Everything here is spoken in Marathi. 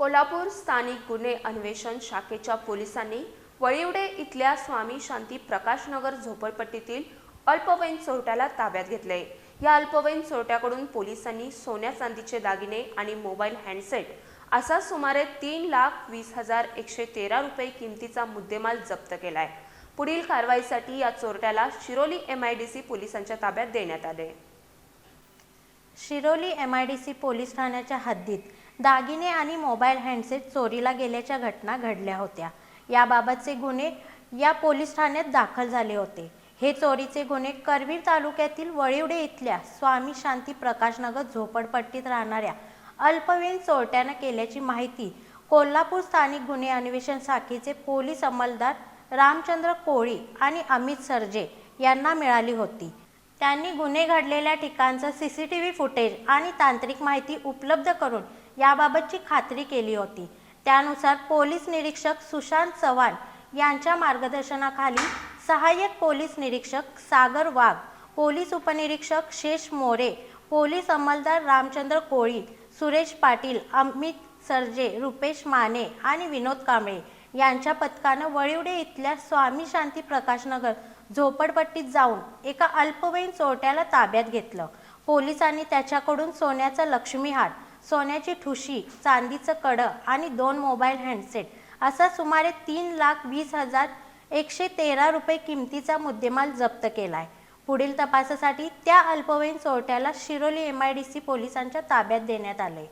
कोल्हापूर स्थानिक गुन्हे अन्वेषण शाखेच्या पोलिसांनी वळिवडे इथल्या स्वामी शांती प्रकाशनगर झोपडपट्टीतील अल्पवयीन चोरट्याला ताब्यात घेतले. या अल्पवयीन चोरट्याकडून पोलिसांनी सोन्या चांदीचे दागिने आणि मोबाईल हँडसेट असा सुमारे तीन लाख वीस हजार एकशे तेरा रुपये किमतीचा मुद्देमाल जप्त केलाय. पुढील कारवाईसाठी या चोरट्याला Shiroli M I D C पोलिसांच्या ताब्यात देण्यात आले. Shiroli M I D C police ठाण्याच्या हद्दीत दागिने आणि मोबाईल हँडसेट चोरीला गेल्याच्या घटना घडल्या होत्या. याबाबतचे गुन्हे या पोलीस ठाण्यात दाखल झाले होते. हे चोरीचे गुन्हे करवीर तालुक्यातील वळिवडे इथल्या स्वामी शांती प्रकाशनगर झोपडपट्टीत राहणाऱ्या अल्पवयीन चोरट्यानं केल्याची माहिती कोल्हापूर स्थानिक गुन्हे अन्वेषण शाखेचे पोलीस अंमलदार रामचंद्र कोळी आणि अमित सरजे यांना मिळाली होती. त्यांनी गुन्हे घडलेल्या ठिकाणचं C C T V footage आणि तांत्रिक माहिती उपलब्ध करून याबाबतची खात्री केली होती. त्यानुसार पोलीस निरीक्षक सुशांत चव्हाण यांच्या मार्गदर्शनाखाली सहाय्यक पोलीस निरीक्षक सागर वाघ पोलीस उपनिरीक्षक शेष मोरे पोलीस अंमलदार रामचंद्र कोळी सुरेश पाटील अमित सरजे रुपेश माने आणि विनोद कांबळे यांच्या पथकानं वळिवडे इथल्या स्वामी शांती प्रकाशनगर झोपडपट्टीत जाऊन एका अल्पवयीन चोरट्याला ताब्यात घेतलं. पोलिसांनी त्याच्याकडून सोन्याचा लक्ष्मी हार सोन्याची ठुशी चांदीचं कडं आणि दोन मोबाईल हँडसेट असा सुमारे तीन लाख वीस हजार एकशे तेरा रुपये किमतीचा मुद्देमाल जप्त केलाय. पुढील तपासासाठी त्या अल्पवयीन चोरट्याला Shiroli M I D C पोलिसांच्या ताब्यात देण्यात आले